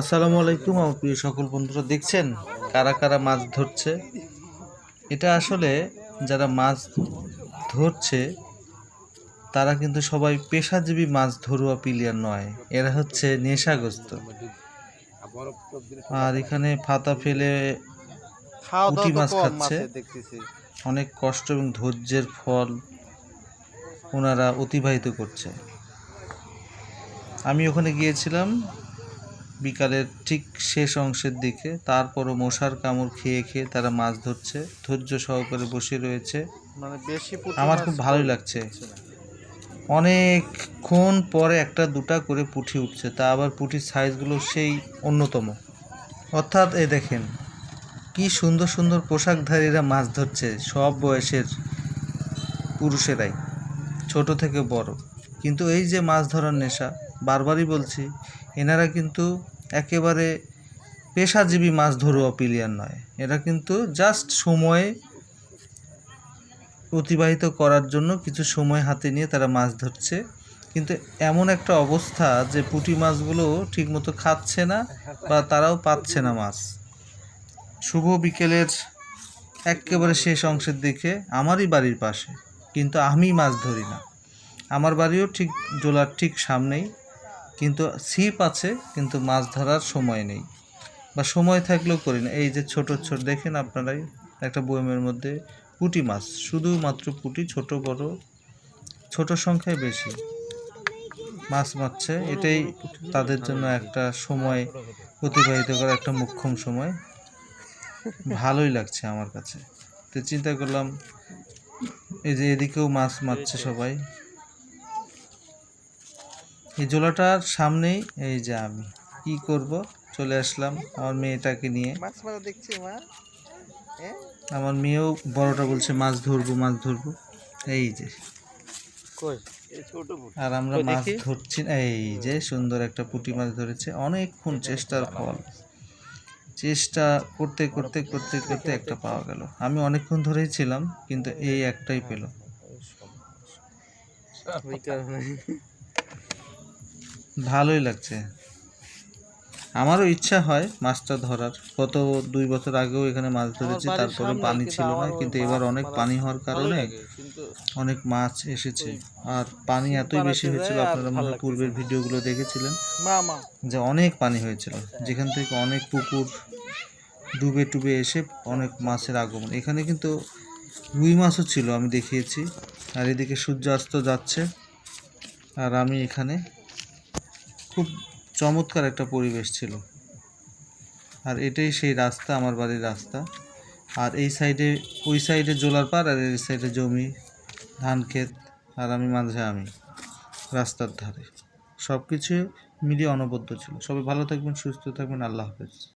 আসসালামু আলাইকুম আমার প্রিয় সকল বন্ধুরা দেখছেন কারা কারা মাছ ধরছে? এটা আসলে যারা মাছ ধরছে তারা কিন্তু সবাই পেশাজীবী মাছ ধরুয়া পিলিয়ার নয় এরা হচ্ছে নেশাগ্রস্ত। আর এখানে ফাতা ফেলে পুঁটি মাছ খাচ্ছে। অনেক কষ্ট এবং ধৈর্যের ফল ওনারা অতিবাহিত করছে। আমি ওখানে গিয়েছিলাম বিকালের ঠিক শেষ অংশের দিকে তারপরও মশার কামড় খেয়ে খেয়ে তারা মাছ ধরছে। ধৈর্য সহকারে বসে রয়েছে। মানে বেশি আমার খুব ভালোই লাগছে। অনেকক্ষণ পরে একটা দুটা করে পুঁটি উঠছে তা আবার পুঁটির সাইজগুলো সেই অন্যতম। অর্থাৎ এ দেখেন কি সুন্দর সুন্দর পোশাকধারীরা মাছ ধরছে সব বয়সের পুরুষেরাই ছোট থেকে বড়। কিন্তু এই যে মাছ ধরার নেশা বারবারই বলছি এনারা কিন্তু একেবারে পেশাজীবী মাছ ধরুয়া পিলিয়ার নয়। এরা কিন্তু জাস্ট সময়ে অতিবাহিত করার জন্য কিছু সময় হাতে নিয়ে তারা মাছ ধরছে। কিন্তু এমন একটা অবস্থা যে পুঁটি মাছগুলো ঠিকমতো খাচ্ছে না বা তারাও পাচ্ছে না মাছ। শুভ বিকেলের একেবারে শেষ অংশের দিকে আমারই বাড়ির পাশে, কিন্তু আমি মাছ ধরি না। আমার বাড়িও ঠিক, জোলার ঠিক সামনেই। কিন্তু ছিপ আছে, কিন্তু মাছ ধরার সময় নেই। বা সময় থাকলেও করি না। এই যে ছোট ছোট, দেখেন আপনারাই, একটা বয়মের মধ্যে পুঁটি মাছ, শুধুমাত্র পুঁটি, ছোট, বড়, ছোট সংখ্যায় বেশি। মাছ মারছে, এটাই তাদের জন্য একটা সময় অতিবাহিত করা একটা মোক্ষম সময়। ভালোই লাগছে আমার কাছে। তো চিন্তা করলাম, এই যে এদিকেও মাছ মারছে সবাই। এই জোলাটার সামনেই এই যে আমি কি করব চলে আসলাম আমার মেয়েটাকে নিয়ে দেখছি হ্যাঁ আমার মেয়েও বড়টা বলছে মাছ ধরবো মাছ ধরবো এই যে আর আমরা মাছ ধরছি এই যে সুন্দর একটা পুঁটি মাছ ধরেছে অনেকক্ষণ চেষ্টার ফল চেষ্টা করতে করতে করতে করতে একটা পাওয়া গেল আমি অনেকক্ষণ ধরেই ছিলাম কিন্তু এই একটাই পেল ভালোই লাগছে। আমারও ইচ্ছা হয় মাছটা ধরার। গত দুই বছর আগেও এখানে মাছ ধরেছি তারপরে পানি ছিল না কিন্তু এবার অনেক পানি হওয়ার কারণে অনেক মাছ এসেছে। আর পানি এতই বেশি হয়েছিল আপনারা মনে হয় পূর্বের ভিডিওগুলো দেখেছিলেন যে অনেক পানি হয়েছিল যেখান থেকে অনেক পুকুর ডুবে টুবে এসে অনেক মাছের আগমন। এখানে কিন্তু রুই মাছও ছিল আমি দেখিয়েছি। আর এদিকে সূর্যাস্ত যাচ্ছে আর আমি এখানে খুব চমৎকার একটা পরিবেশ ছিল। আর এটাই সেই রাস্তা, আমার বাড়ির রাস্তা। আর এই সাইডে, ওই সাইডে জোলার পার আর এই সাইডে জমি, ধান ক্ষেত আর আমি মাঝে আমি রাস্তার ধারে। সব কিছু মিলিয়ে অনবদ্য ছিল। সবাই ভালো থাকবেন, সুস্থ থাকবেন। আল্লাহ হাফেজ।